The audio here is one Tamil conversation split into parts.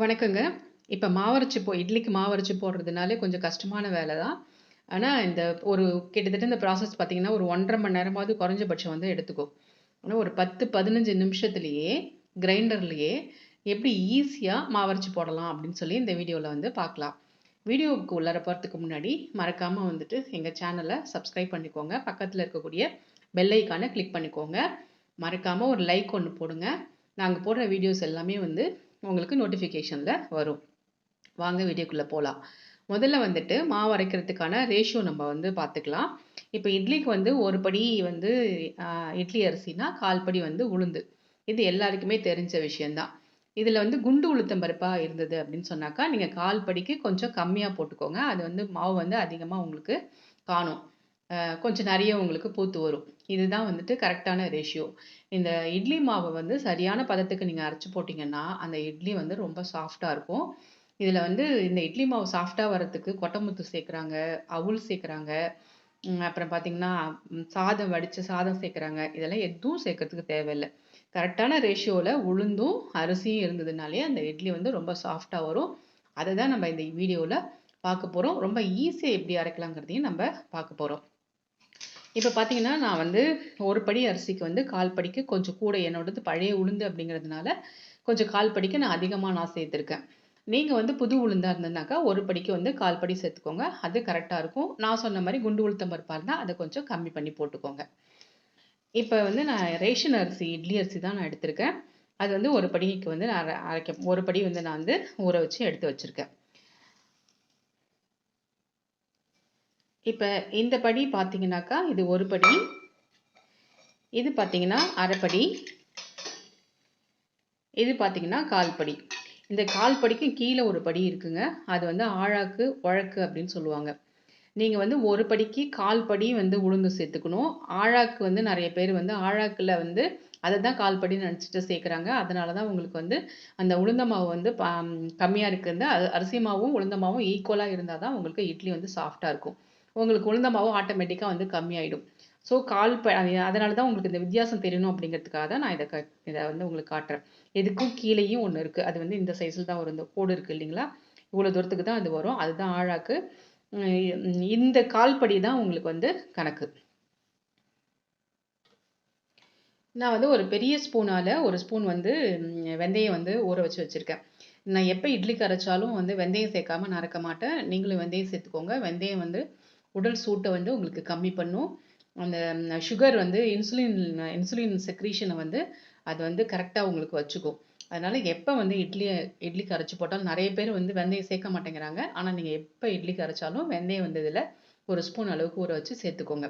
வணக்கங்க. இப்போ மாவரைச்சி போ இட்லிக்கு மாவரைச்சி போடுறதுனாலே கொஞ்சம் கஷ்டமான வேலை தான். ஆனால் இந்த ஒரு கிட்டத்தட்ட இந்த ப்ராசஸ் பார்த்திங்கன்னா ஒரு 1 1/2 மணி நேரமாவது குறைஞ்சபட்சம் வந்து எடுத்துக்கும். ஆனால் ஒரு பத்து பதினஞ்சு நிமிஷத்துலேயே கிரைண்டர்லேயே எப்படி ஈஸியாக மாவரைச்சி போடலாம் அப்படின்னு சொல்லி இந்த வீடியோவில் வந்து பார்க்கலாம். வீடியோவுக்கு உள்ளார போகிறதுக்கு முன்னாடி மறக்காமல் வந்துட்டு எங்கள் சேனலை சப்ஸ்கிரைப் பண்ணிக்கோங்க. பக்கத்தில் இருக்கக்கூடிய பெல்லைக்கான கிளிக் பண்ணிக்கோங்க. மறக்காமல் ஒரு லைக் ஒன்று போடுங்க. நாங்கள் போடுற வீடியோஸ் எல்லாமே வந்து உங்களுக்கு நோட்டிஃபிகேஷனில் வரும். வாங்க வீடியோக்குள்ளே போகலாம் முதல்ல வந்துட்டு மாவு அரைக்கிறதுக்கான ரேஷியோ நம்ம வந்து பார்த்துக்கலாம். இப்போ இட்லிக்கு வந்து ஒரு படி வந்து இட்லி அரிசினா, 1/4 படி வந்து உளுந்து. இது எல்லாருக்குமே தெரிஞ்ச விஷயந்தான் இதில் வந்து குண்டு உளுத்தம் பருப்பாக இருந்தது அப்படின்னு சொன்னாக்கா, நீங்கள் கால் படிக்கு கொஞ்சம் கம்மியாக போட்டுக்கோங்க. அது வந்து மாவு வந்து அதிகமாக உங்களுக்கு காணும். கொஞ்சம் நிறைய உங்களுக்கு பூத்து வரும். இதுதான் வந்துட்டு கரெக்டான ரேஷியோ. இந்த இட்லி மாவை வந்து சரியான பதத்துக்கு நீங்கள் அரைச்சி போட்டிங்கன்னா அந்த இட்லி வந்து ரொம்ப சாஃப்டாக இருக்கும். இதில் வந்து இந்த இட்லி மாவு சாஃப்டாக வரதுக்கு கொட்டமுத்து சேர்க்குறாங்க, அவுல் சேர்க்குறாங்க. அப்புறம் பார்த்தீங்கன்னா, சாதம் வடிச்ச சாதம் சேர்க்குறாங்க. இதெல்லாம் எதுவும் சேர்க்கறதுக்கு தேவையில்ல. கரெக்டான ரேஷியோவில் உளுந்தும், அரிசியும் இருந்ததுனாலே அந்த இட்லி வந்து ரொம்ப சாஃப்டாக வரும். அதை தான் நம்ம இந்த வீடியோவில் பார்க்க போகிறோம் ரொம்ப ஈஸியாக எப்படி அரைக்கலாங்கிறதையும் நம்ம பார்க்க போகிறோம் இப்போ பார்த்தீங்கன்னா, நான் வந்து ஒரு படி அரிசிக்கு வந்து 1/4 படிக்கு கொஞ்சம் கூட என்னோடது பழைய உளுந்து அப்படிங்கிறதுனால, கொஞ்சம் கால் படிக்க நான் அதிகமாக நான் சேர்த்துருக்கேன். நீங்கள் வந்து புது உளுந்தாக இருந்ததுனாக்கா, ஒரு படிக்கு வந்து 1/4 படி சேர்த்துக்கோங்க. அது கரெக்டாக இருக்கும். நான் சொன்ன மாதிரி குண்டு உளுத்தம் பருப்பாக இருந்தால் அதை கொஞ்சம் கம்மி பண்ணி போட்டுக்கோங்க. இப்போ வந்து நான் ரேஷன் அரிசி, இட்லி அரிசி தான் நான் எடுத்திருக்கேன். அது வந்து ஒரு படிக்கு வந்து நான் அரைக்க ஒரு படி வந்து நான் வந்து ஊற வச்சு எடுத்து வச்சுருக்கேன் இப்போ இந்த படி பார்த்தீங்கன்னாக்கா, இது ஒரு படி. இது பார்த்தீங்கன்னா, அரைப்படி இது பார்த்தீங்கன்னா, 1/4 படி. இந்த 1/4 ஒரு படி இருக்குங்க. அது வந்து ஆழாக்கு, வழக்கு அப்படின்னு சொல்லுவாங்க. நீங்கள் வந்து ஒரு படிக்கு 1/4 படி வந்து உளுந்து சேர்த்துக்கணும். ஆழாக்கு வந்து நிறைய பேர் வந்து ஆழாக்கில் வந்து அதை தான் 1/4 சேர்க்குறாங்க. அதனால தான் உங்களுக்கு வந்து அந்த உளுந்த மாவு வந்து ப இருக்குது. அது அரிசி மாவும், உளுந்த மாவும் ஈக்குவலாக இருந்தால் தான் உங்களுக்கு இட்லி வந்து சாஃப்டாக இருக்கும். உங்களுக்கு உளுந்த மாவு ஆட்டோமேட்டிக்காக வந்து கம்மியாயிடும். ஸோ 1/4 ப அதனால தான் உங்களுக்கு இந்த வித்தியாசம் தெரியணும் அப்படிங்கிறதுக்காக தான் நான் இதை க இதை வந்து உங்களுக்கு காட்டுறேன். எதுக்கும் கீழேயும் ஒன்று இருக்குது அது வந்து இந்த சைஸில் தான் வரும். இந்த கோடு இருக்குது இல்லைங்களா? இவ்வளோ தூரத்துக்கு தான் அது வரும். அதுதான் ஆழாக்கு. இந்த கால்படி தான் உங்களுக்கு வந்து கணக்கு. நான் வந்து ஒரு பெரிய ஸ்பூனால ஒரு ஸ்பூன் வந்து வெந்தயம் வந்து ஊற வச்சு வச்சிருக்கேன். நான் எப்போ இட்லி கரைச்சாலும் வந்து வெந்தயம் சேர்க்காம நறக்க மாட்டேன். நீங்களும் வெந்தயம் சேர்த்துக்கோங்க. வெந்தயம் வந்து உடல் சூட்டை வந்து உங்களுக்கு கம்மி பண்ணும். அந்த சுகர் வந்து இன்சுலின் இன்சுலின் செக்ரீஷனை வந்து அது வந்து கரெக்டாக உங்களுக்கு வச்சுக்கும். அதனால் எப்போ வந்து இட்லியை இட்லி கரைச்சி போட்டாலும் நிறைய பேர் வந்து வெந்தயம் சேர்க்க மாட்டேங்கிறாங்க. ஆனால் நீங்கள் எப்போ இட்லி கரைச்சாலும் வெந்தயம் வந்து இதில் ஒரு ஸ்பூன் அளவுக்கு ஊற வச்சு சேர்த்துக்கோங்க.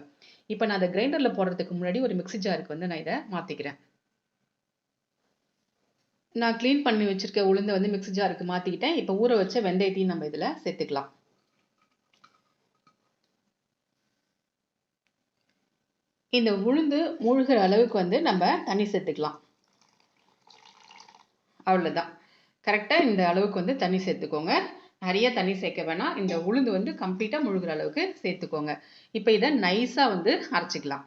இப்போ நான் அதை கிரைண்டரில் போடுறதுக்கு முன்னாடி ஒரு மிக்ஸி ஜாருக்கு வந்து நான் இதை மாற்றிக்கிறேன் நான் க்ளீன் பண்ணி வச்சுருக்க உளுந்தை வந்து மிக்ஸி ஜாருக்கு மாற்றிக்கிட்டேன் இப்போ ஊற வச்ச வெந்தயத்தையும் நம்ம இதில் சேர்த்துக்கலாம். இந்த உளுந்து மூழ்கிற அளவுக்கு வந்து நம்ம தண்ணி சேர்த்துக்கலாம். அவ்வளோதான். கரெக்டாக இந்த அளவுக்கு வந்து தண்ணி சேர்த்துக்கோங்க. நிறைய தண்ணி சேர்க்க வேணாம். இந்த உளுந்து வந்து கம்ப்ளீட்டாக முழுகிற அளவுக்கு சேர்த்துக்கோங்க. இப்போ இதை நைஸாக வந்து அரைச்சிக்கலாம்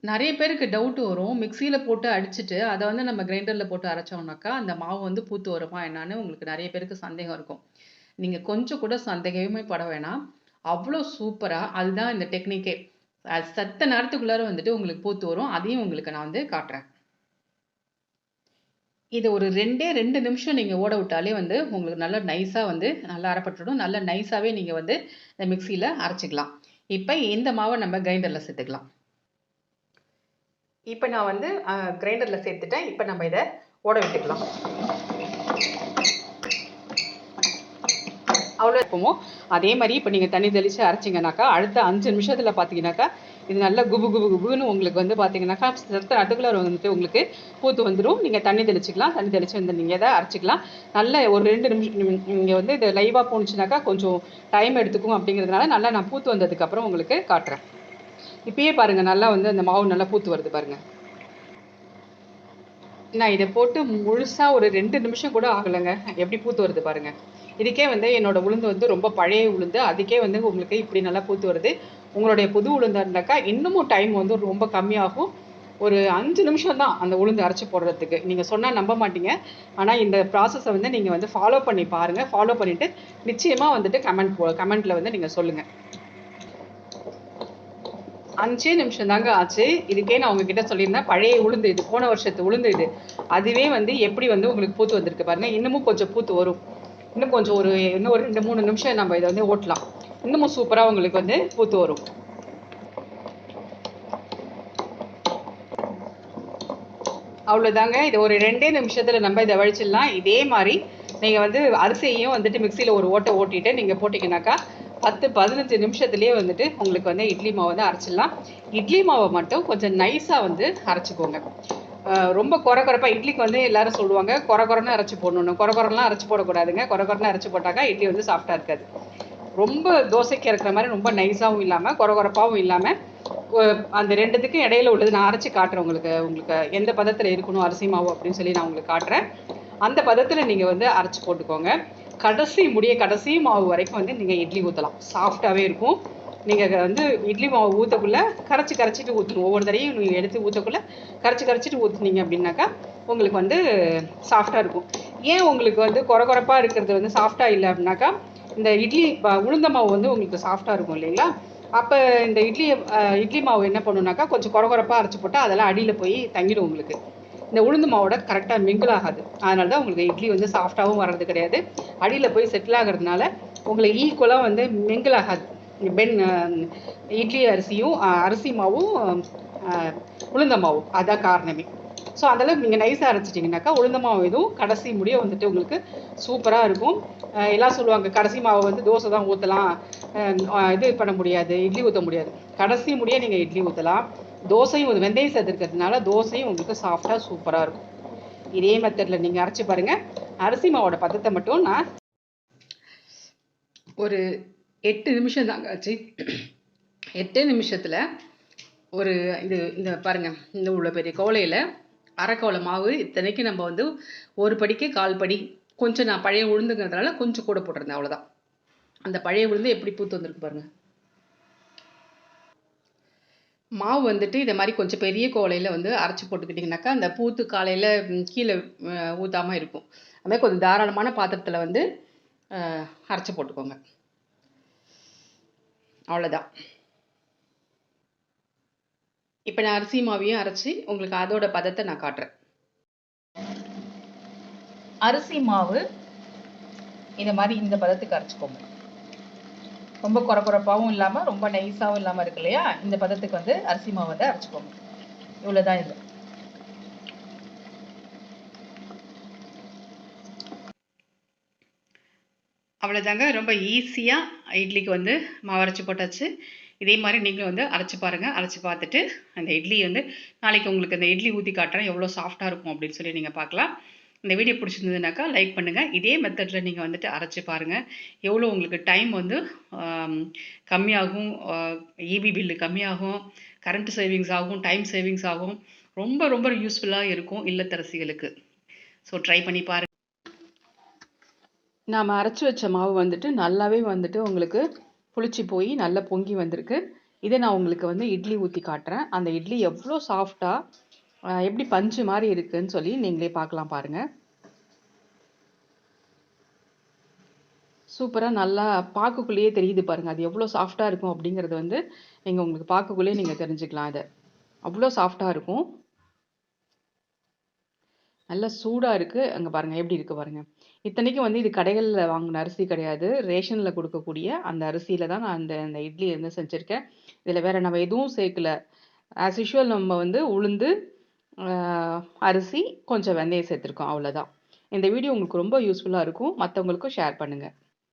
நிறைய பேருக்கு டவுட் வரும். மிக்சியில் போட்டு அடிச்சுட்டு, அதை வந்து நம்ம கிரைண்டரில் போட்டு அரைச்சோம்னாக்கா, அந்த மாவு வந்து பூத்து வருமா என்னான்னு உங்களுக்கு நிறைய பேருக்கு சந்தேகம் இருக்கும். நீங்கள் கொஞ்சம் கூட சந்தேகமே பட வேணாம். அவ்வளோ சூப்பராக அதுதான் இந்த டெக்னிக்கே. அது செத்த நேரத்துக்குள்ளார வந்துட்டு உங்களுக்கு பூத்து வரும். அதையும் உங்களுக்கு நான் வந்து காட்டுறேன். இதை ஒரு 2டே 2 நிமிஷம் நீங்கள் ஓட விட்டாலே வந்து உங்களுக்கு நல்லா நைஸாக வந்து நல்லா அரைப்பட்டுடும். நல்லா நைஸாகவே நீங்கள் வந்து இந்த மிக்சியில் அரைச்சிக்கலாம் இப்போ இந்த மாவை நம்ம கிரைண்டரில் சேர்த்துக்கலாம். இப்போ நான் வந்து கிரைண்டரில் சேர்த்துட்டேன். இப்போ நம்ம இதை ஓட விட்டுக்கலாம். அவ்வளோ இருக்குமோ, அதே மாதிரி இப்போ நீங்கள் தண்ணி தெளித்து அரைச்சிங்கனாக்கா அடுத்த அஞ்சு நிமிஷத்தில் பார்த்தீங்கன்னாக்கா, இது நல்லா குபு குபு குபுன்னு உங்களுக்கு வந்து பார்த்தீங்கன்னாக்கா, சிறுத்த நேரத்துக்குள்ள வந்துட்டு உங்களுக்கு பூத்து வந்துடும் நீங்கள் தண்ணி தெளிச்சிக்கலாம். தண்ணி தெளித்து வந்து நீங்கள் எதை அரைச்சிக்கலாம். நல்ல ஒரு ரெண்டு நிமிஷம் நீங்கள் வந்து இது லைவாக போணுச்சுனாக்கா, கொஞ்சம் டைம் எடுத்துக்கும் அப்படிங்கிறதுனால, நல்லா நான் பூத்து வந்ததுக்கப்புறம் உங்களுக்கு காட்டுறேன். இப்பயே பாருங்கள் நல்லா வந்து அந்த மாவு நல்லா பூத்து வருது பாருங்கள் நான் இதை போட்டு முழுசாக ஒரு ரெண்டு நிமிஷம் கூட ஆகலைங்க. எப்படி பூத்து வருது பாருங்கள் இதுக்கே வந்து என்னோட உளுந்து வந்து ரொம்ப பழைய உளுந்து. அதுக்கே வந்து உங்களுக்கு இப்படி நல்லா பூத்து வருது. உங்களுடைய புது உளுந்தாக இருந்தாக்கா, இன்னமும் டைம் வந்து ரொம்ப கம்மியாகும். ஒரு அஞ்சு நிமிஷம் தான் அந்த உளுந்து அரைச்சி போடுறதுக்கு. நீங்கள் சொன்னால் நம்ப மாட்டீங்க. ஆனால் இந்த ப்ராசஸை வந்து நீங்கள் வந்து ஃபாலோ பண்ணி பாருங்கள் ஃபாலோ பண்ணிவிட்டு நிச்சயமாக வந்துட்டு கமெண்ட் போ கமெண்ட்டில் வந்து நீங்கள் சொல்லுங்கள் அஞ்சே நிமிஷம் தாங்க ஆச்சு. இதுக்கே நான் உங்ககிட்ட சொல்லியிருந்தேன். பழைய உளுந்து இது போன வருஷத்து உளுந்து இது. அதுவே வந்து எப்படி வந்து உங்களுக்கு பூத்து வந்திருக்கு பாருங்க. இன்னமும் கொஞ்சம் பூத்து வரும். இன்னும் கொஞ்சம் ஒரு இன்னும் ஒரு ரெண்டு மூணு நிமிஷம் நம்ம இதை வந்து ஓட்டலாம். இன்னமும் சூப்பராக உங்களுக்கு வந்து பூத்து வரும். அவ்வளோதாங்க இது ஒரு ரெண்டே நிமிஷத்தில் நம்ம இதை வழிச்சிடலாம். இதே மாதிரி நீங்கள் வந்து அரிசியையும் வந்துட்டு மிக்சியில் ஒரு ஓட்டை ஓட்டிட்டு நீங்கள் போட்டிங்கனாக்கா பத்து பதினஞ்சு நிமிஷத்துலேயே வந்துட்டு உங்களுக்கு வந்து இட்லி மாவு வந்து அரைச்சிடலாம். இட்லி மாவை மட்டும் கொஞ்சம் நைஸாக வந்து அரைச்சிக்கோங்க. ரொம்ப குறை குறைப்பா இட்லிக்கு வந்து எல்லாரும் சொல்லுவாங்க குறை குறைன்னு அரைச்சி போடணும் குறை குறைலாம் அரைச்சி போடக்கூடாதுங்க. குறை குறைன்னு அரைச்சி போட்டாக்கா இட்லி வந்து சாஃப்டாக இருக்காது. ரொம்ப தோசைக்கு இருக்கிற மாதிரி ரொம்ப நைஸாகவும் இல்லாமல் குறை குறைப்பாகவும் இல்லாமல் அந்த ரெண்டுத்துக்கும் இடையில உள்ளது நான் அரைச்சி காட்டுறேன் உங்களுக்கு. உங்களுக்கு எந்த பதத்தில் இருக்கணும் அரிசி மாவு அப்படின்னு சொல்லி நான் உங்களுக்கு காட்டுறேன். அந்த பதத்தில் நீங்கள் வந்து அரைச்சி போட்டுக்கோங்க. கடைசி முடிய கடைசி மாவு வரைக்கும் வந்து நீங்கள் இட்லி ஊற்றலாம் சாஃப்டாகவே இருக்கும். நீங்கள் வந்து இட்லி மாவு ஊற்றக்குள்ளே கரைச்சி கரைச்சிட்டு ஊற்றணும் ஒவ்வொரு தடையும் நீங்கள் எடுத்து ஊற்றக்குள்ளே கரைச்சி கரைச்சிட்டு ஊற்றுனீங்க அப்படின்னாக்கா உங்களுக்கு வந்து சாஃப்டாக இருக்கும். ஏன் உங்களுக்கு வந்து குறை குறைப்பாக இருக்கிறது வந்து சாஃப்டாக இல்லை அப்படின்னாக்கா இந்த இட்லி உளுந்த மாவு வந்து உங்களுக்கு சாஃப்டாக இருக்கும் இல்லைங்களா? அப்போ இந்த இட்லி இட்லி மாவு என்ன பண்ணுனாக்கா கொஞ்சம் குறை குறைப்பாக அரைச்சி போட்டால் அதெல்லாம் அடியில் போய் தங்கிடும் உங்களுக்கு. இந்த உளுந்து மாவோட கரெக்டாக மிங்கிள் ஆகாது. அதனால தான் உங்களுக்கு இட்லி வந்து சாஃப்டாகவும் வர்றது கிடையாது. அடியில் போய் செட்டில் ஆகிறதுனால உங்களுக்கு ஈக்குவலாக வந்து மிங்கிள் ஆகாது. பென் இட்லி அரிசியும் அரிசி மாவும் உளுந்த மாவும். அதான் காரணமே. ஸோ அதெல்லாம் நீங்கள் நைஸாக அரைச்சிட்டிங்கனாக்கா உளுந்த மாவு எதுவும் கடைசி முடிய வந்துட்டு உங்களுக்கு சூப்பராக இருக்கும். எல்லாம் சொல்லுவாங்க கடைசி மாவு வந்து தோசை தான் ஊற்றலாம் இது பண்ண முடியாது இட்லி ஊற்ற முடியாது. கடைசி முடிய நீங்கள் இட்லி ஊற்றலாம் தோசையும் வெந்தயம் சேர்த்துருக்கிறதுனால தோசையும் உங்களுக்கு சாஃப்டாக சூப்பராக இருக்கும். இதே மெத்தடில் நீங்கள் அரைச்சி பாருங்கள் அரிசி மாவோட பதத்தை மட்டும் நான் ஒரு எட்டு நிமிஷம் தாங்க ஆச்சு. எட்டு நிமிஷத்தில் ஒரு இது இந்த பாருங்கள் இந்த உள்ள பெரிய கோலையில் அரைக்கோலை மாவு இத்தனைக்கு நம்ம வந்து ஒரு படிக்கு கால் படி கொஞ்சம் நான் பழைய உளுந்துங்கிறதுனால கொஞ்சம் கூட போட்டிருந்தேன் அவ்வளோதான் அந்த பழைய உளுந்து எப்படி பூத்து வந்திருக்கு பாருங்கள் மாவு வந்துட்டு இதை மாதிரி கொஞ்சம் பெரிய கோலையில் வந்து அரைச்சி போட்டுக்கிட்டிங்கனாக்கா அந்த பூத்து காலையில் கீழே ஊற்றாமல் இருக்கும். அதுமாதிரி கொஞ்சம் தாராளமான பாத்திரத்தில் வந்து அரைச்சி போட்டுக்கோங்க. அவ்வளோதான் இப்போ நான் அரிசி மாவையும் அரைச்சி உங்களுக்கு அதோட பதத்தை நான் காட்டுறேன். அரிசி மாவு இந்த மாதிரி இந்த பதத்துக்கு அரைச்சிக்கோங்க. ரொம்ப குறை இல்லாமல் ரொம்ப நைஸாகவும் இல்லாமல் இருக்கு இல்லையா? இந்த பதத்துக்கு வந்து அரிசி மாவு வந்து அரைச்சிக்கோங்க. இவ்வளோதான் இது. அவ்வளோதாங்க ரொம்ப ஈஸியாக இட்லிக்கு வந்து மாவு அரைச்சி போட்டாச்சு. இதே மாதிரி நீங்களும் வந்து அரைச்சி பாருங்கள் அரைச்சி பார்த்துட்டு அந்த இட்லி வந்து நாளைக்கு உங்களுக்கு அந்த இட்லி ஊற்றி காட்டுறேன். எவ்வளோ சாஃப்டாக இருக்கும் அப்படின்னு சொல்லி நீங்கள் பார்க்கலாம். இந்த வீடியோ பிடிச்சிருந்ததுனாக்கா லைக் பண்ணுங்கள் இதே மெத்தடில் நீங்கள் வந்துட்டு அரைச்சி பாருங்கள் எவ்வளோ உங்களுக்கு டைம் வந்து கம்மியாகும். இபி பில்லு கம்மியாகும். கரண்ட் சேவிங்ஸ் ஆகும். டைம் சேவிங்ஸ் ஆகும். ரொம்ப ரொம்ப யூஸ்ஃபுல்லாக இருக்கும் இல்லத்தரசிகளுக்கு. ஸோ ட்ரை பண்ணி பாருங்கள் நாம் அரைச்சி வச்ச மாவு வந்துட்டு நல்லாவே வந்துட்டு உங்களுக்கு புளிச்சு போய் நல்லா பொங்கி வந்திருக்கு. இதை நான் உங்களுக்கு வந்து இட்லி ஊற்றி காட்டுறேன். அந்த இட்லி எவ்வளோ சாஃப்டாக எப்படி பஞ்சு மாதிரி இருக்குன்னு சொல்லி நீங்களே பார்க்கலாம் பாருங்கள் சூப்பராக நல்லா பார்க்கக்குள்ளேயே தெரியுது பாருங்கள் அது எவ்வளோ சாஃப்டாக இருக்கும் அப்படிங்கிறது வந்து நீங்கள் உங்களுக்கு பார்க்கக்குள்ளேயே நீங்கள் தெரிஞ்சுக்கலாம் அதை அவ்வளோ சாஃப்டாக இருக்கும். நல்லா சூடாக இருக்குது அங்கே பாருங்கள் எப்படி இருக்குது பாருங்கள் இத்தனைக்கும் வந்து இது கடைகளில் வாங்கின அரிசி கிடையாது. ரேஷனில் கொடுக்கக்கூடிய அந்த அரிசியில் தான் நான் அந்த அந்த இட்லி வந்து செஞ்சுருக்கேன். இதில் வேறு நம்ம எதுவும் சேர்க்கல. ஆஸ் யூஷுவல் நம்ம வந்து உளுந்து அரிசி கொஞ்சம் வெந்தயம் சேர்த்துருக்கோம். அவ்வளோதான் இந்த வீடியோ உங்களுக்கு ரொம்ப யூஸ்ஃபுல்லாக இருக்கும். மற்றவங்களுக்கும் ஷேர் பண்ணுங்கள்